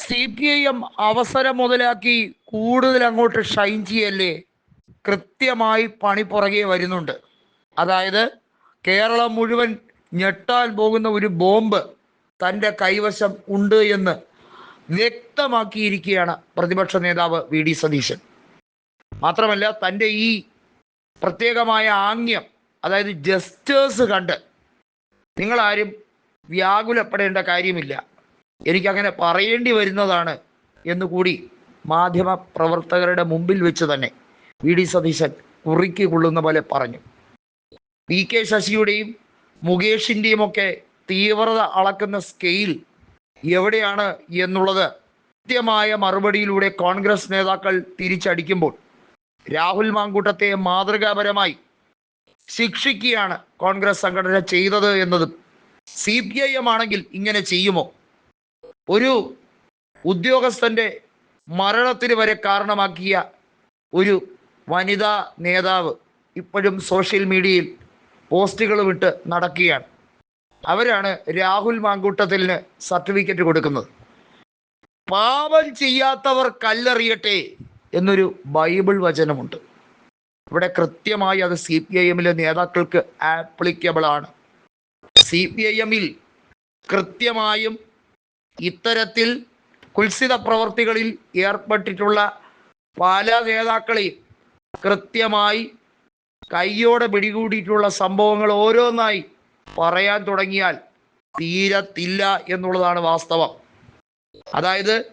C P I M അവസരം മുതലാക്കി കൂടുതൽ അങ്ങോട്ട് ഷൈൻ ചെയ്യല്ലേ? കൃത്യമായി പണി പുറകെ വരുന്നുണ്ട്. അതായത് കേരളം മുഴുവൻ ഞെട്ടാൻ പോകുന്ന ഒരു ബോംബ് തന്റെ കൈവശം ഉണ്ട് എന്ന് വ്യക്തമാക്കിയിരിക്കുകയാണ് പ്രതിപക്ഷ നേതാവ് വി ഡി സതീശൻ. മാത്രമല്ല തന്റെ ഈ പ്രത്യേകമായ ആംഗ്യം അതായത് ജസ്റ്റേഴ്സ് കണ്ട് നിങ്ങളാരും വ്യാകുലപ്പെടേണ്ട കാര്യമില്ല. എനിക്കങ്ങനെ പറയേണ്ടി വരുന്നതാണ് എന്നുകൂടി മാധ്യമ പ്രവർത്തകരുടെ മുമ്പിൽ വെച്ച് തന്നെ വി ഡി സതീശൻ കുറിക്ക് കൊള്ളുന്ന പോലെ പറഞ്ഞു. പി കെ ശശിയുടെയും മുകേഷിന്റെയും ഒക്കെ തീവ്രത അളക്കുന്ന സ്കെയിൽ എവിടെയാണ് എന്നുള്ളത് കൃത്യമായ മറുപടിയിലൂടെ കോൺഗ്രസ് നേതാക്കൾ തിരിച്ചടിക്കുമ്പോൾ രാഹുൽ മാങ്കൂട്ടത്തെ മാതൃകാപരമായി ശിക്ഷിക്കുകയാണ് കോൺഗ്രസ് സംഘടന ചെയ്തത് എന്നതും സി പി ഐ എം ആണെങ്കിൽ ഇങ്ങനെ ചെയ്യുമോ? ഒരു ഉദ്യോഗസ്ഥന്റെ മരണത്തിന് വരെ കാരണമാക്കിയ ഒരു വനിതാ നേതാവ് ഇപ്പോഴും സോഷ്യൽ മീഡിയയിൽ പോസ്റ്റുകൾ വിട്ട് നടക്കുകയാണ്. അവരാണ് രാഹുൽ മാങ്കൂട്ടത്തിന് സർട്ടിഫിക്കറ്റ് കൊടുക്കുന്നത്. പാപം ചെയ്യാത്തവർ കല്ലെറിയട്ടെ എന്നൊരു ബൈബിൾ വചനമുണ്ട്. ഇവിടെ കൃത്യമായി അത് സി പി ഐ എമ്മിലെ നേതാക്കൾക്ക് ആപ്ലിക്കബിൾ ആണ് സി പി ഐ എമ്മിൽ കൃത്യമായും ഇത്തരത്തിൽ കുൽസിത പ്രവർത്തികളിൽ ഏർപ്പെട്ടിട്ടുള്ള പല നേതാക്കളെയും കൃത്യമായി കയ്യോടെ പിടികൂടിയിട്ടുള്ള സംഭവങ്ങൾ ഓരോന്നായി പറയാൻ തുടങ്ങിയാൽ തീരത്തില്ല എന്നുള്ളതാണ് വാസ്തവം. അതായത്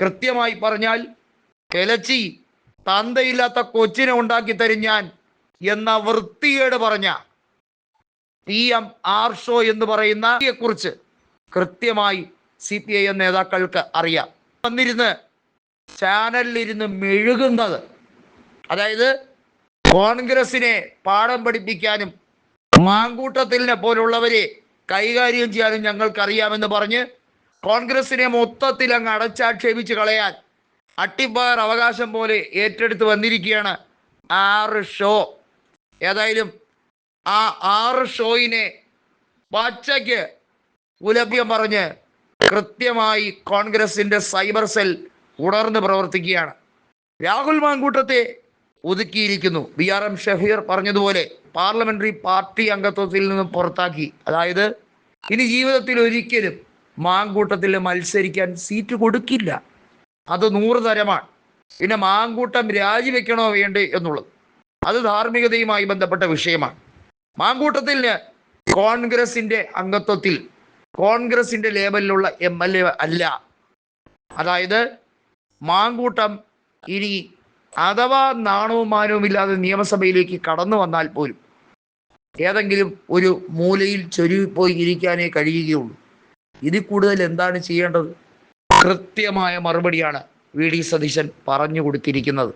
കൃത്യമായി പറഞ്ഞാൽ കെലച്ചി തന്തയില്ലാത്ത കൊച്ചിനെ ഉണ്ടാക്കി തരും ഞാൻ എന്ന വൃത്തികേട് പറഞ്ഞ പി എം ആർഷോ എന്ന് പറയുന്ന കുറിച്ച് കൃത്യമായി സി പി ഐ എം നേതാക്കൾക്ക് അറിയാം. വന്നിരുന്ന് ചാനലിലിരുന്ന് മെഴുകുന്നത്. അതായത് കോൺഗ്രസിനെ പാഠം പഠിപ്പിക്കാനും മാങ്കൂട്ടത്തിലിനെ പോലുള്ളവരെ കൈകാര്യം ചെയ്യാനും ഞങ്ങൾക്കറിയാമെന്ന് പറഞ്ഞ് കോൺഗ്രസിനെ മൊത്തത്തിൽ അങ്ങ് അടച്ചാക്ഷേപിച്ച് കളയാൻ അട്ടിപ്പാർ അവകാശം പോലെ ഏറ്റെടുത്ത് വന്നിരിക്കുകയാണ് ആറ് ഷോ. ഏതായാലും ആ ആറ് ഷോയിനെ പച്ചയ്ക്ക് ഉലഭ്യം പറഞ്ഞ് കൃത്യമായി കോൺഗ്രസിന്റെ സൈബർ സെൽ ഉണർന്ന് പ്രവർത്തിക്കുകയാണ്. രാഹുൽ മാങ്കൂട്ടത്തെ ഒതുക്കിയിരിക്കുന്നു. ബി ആർ എം ഷഫീർ പറഞ്ഞതുപോലെ പാർലമെന്ററി പാർട്ടി അംഗത്വത്തിൽ നിന്ന് പുറത്താക്കി. അതായത് ഇനി ജീവിതത്തിൽ ഒരിക്കലും മാങ്കൂട്ടത്തിൽ മത്സരിക്കാൻ സീറ്റ് കൊടുക്കില്ല. അത് നൂറ് തരമാണ്. പിന്നെ മാങ്കൂട്ടം രാജിവെക്കണോ വേണ്ടേ എന്നുള്ളത്. അത് ധാർമ്മികതയുമായി ബന്ധപ്പെട്ട വിഷയമാണ്. മാങ്കൂട്ടത്തിന് കോൺഗ്രസിന്റെ അംഗത്വത്തിൽ കോൺഗ്രസിന്റെ ലേബലിലുള്ള എം എൽ എ അല്ല. അതായത് മാങ്കൂട്ടം ഇനി അഥവാ നാണവും മാനവും ഇല്ലാതെ നിയമസഭയിലേക്ക് കടന്നു വന്നാൽ പോലും ഏതെങ്കിലും ഒരു മൂലയിൽ ചൊരുവിപ്പോയി ഇരിക്കാനേ കഴിയുകയുള്ളൂ. ഇതിൽ കൂടുതൽ എന്താണ് ചെയ്യേണ്ടത്? കൃത്യമായ മറുപടിയാണ് വി ഡി സതീശൻ പറഞ്ഞു കൊടുത്തിരിക്കുന്നത്.